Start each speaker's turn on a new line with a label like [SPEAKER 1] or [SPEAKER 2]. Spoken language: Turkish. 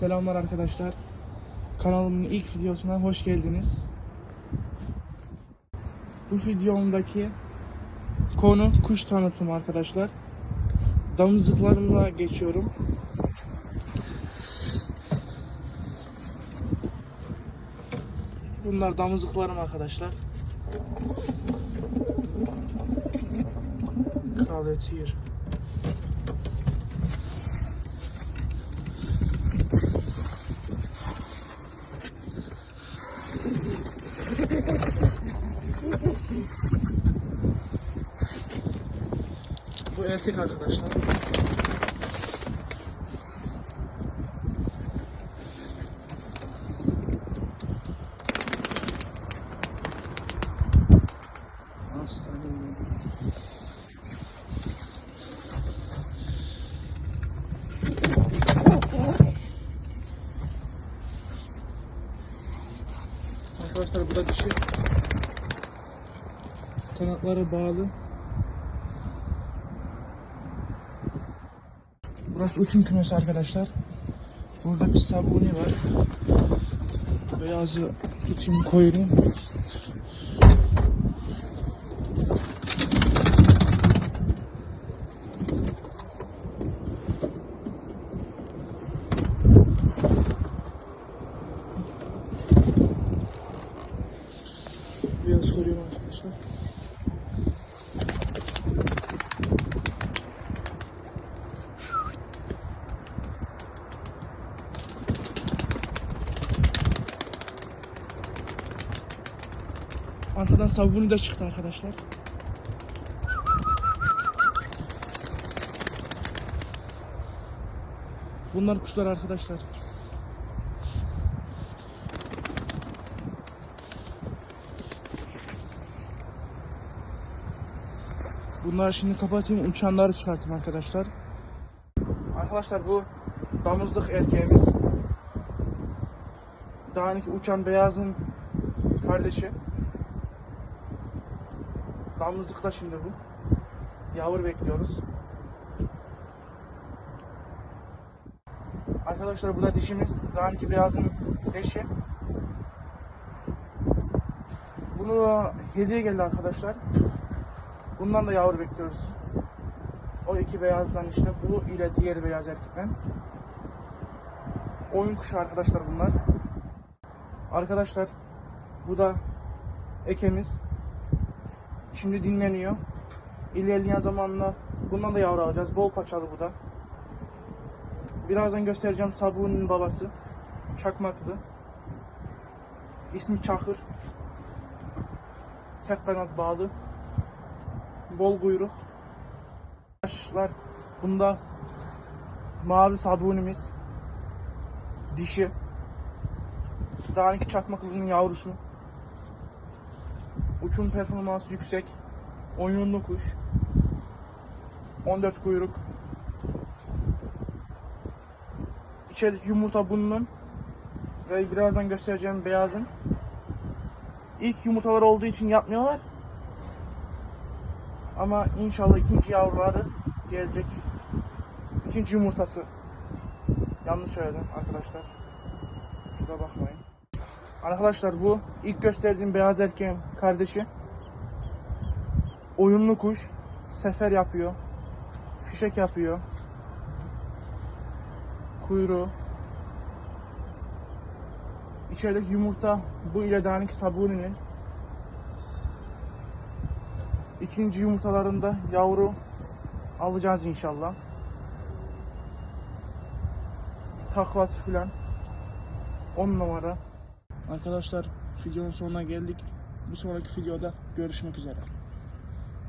[SPEAKER 1] Selamlar arkadaşlar. Kanalımın ilk videosuna hoş geldiniz. Bu videomdaki konu kuş tanıtımı arkadaşlar. Damızlıklarımla geçiyorum. Bunlar damızlıklarım arkadaşlar. Kraliyet Hir. Erkek arkadaşlar. Arkadaşlar bu da dişi. Kanatları bağlı. Burası uçum kümesi arkadaşlar. Burada bir sabuni var. Beyazı tutayım koyayım. Arkadan sabuni de çıktı arkadaşlar. Bunlar kuşlar arkadaşlar. Bunları şimdi kapatayım, uçanları çıkartayım arkadaşlar. Arkadaşlar bu damızlık erkeğimiz. Dağınık uçan beyazın kardeşi. Damızlıkta şimdi bu. Yavru bekliyoruz. Arkadaşlar bu da dişimiz. Dağınık beyazın eşi. Bunu hediye geldi arkadaşlar. Bundan da yavru bekliyoruz. O iki beyazdan işte bu ile diğer beyaz erkekten. Oyun kuşu arkadaşlar bunlar. Arkadaşlar bu da ekemiz. Şimdi dinleniyor. İlerleyen zamanla bundan da yavru alacağız. Bol paçalı bu da. Birazdan göstereceğim Sabuni'nin babası. Çakmaklı. İsmi Çakır. Tek kanat bağlı. Bol kuyruk. Arkadaşlar bunda mavi sabunimiz. Dişi. Daha iki çakmaklının yavrusu. Uçum performansı yüksek. Oyunlu kuş. 14 kuyruk. İçerideki yumurta bunun. Ve birazdan göstereceğim beyazın. İlk yumurtalar olduğu için yapmıyorlar. Ama inşallah ikinci yavruları gelecek. İkinci yumurtası. Yanlış söyledim arkadaşlar. Kusura bakmayın. Arkadaşlar bu ilk gösterdiğim beyaz erkeğin kardeşi. Oyunlu kuş. Sefer yapıyor. Fişek yapıyor. Kuyruğu. İçerideki yumurta bu ile danik sabuninin. İkinci yumurtalarında yavru alacağız inşallah. Taklası filan. 10 numara. Arkadaşlar videonun sonuna geldik. Bir sonraki videoda görüşmek üzere.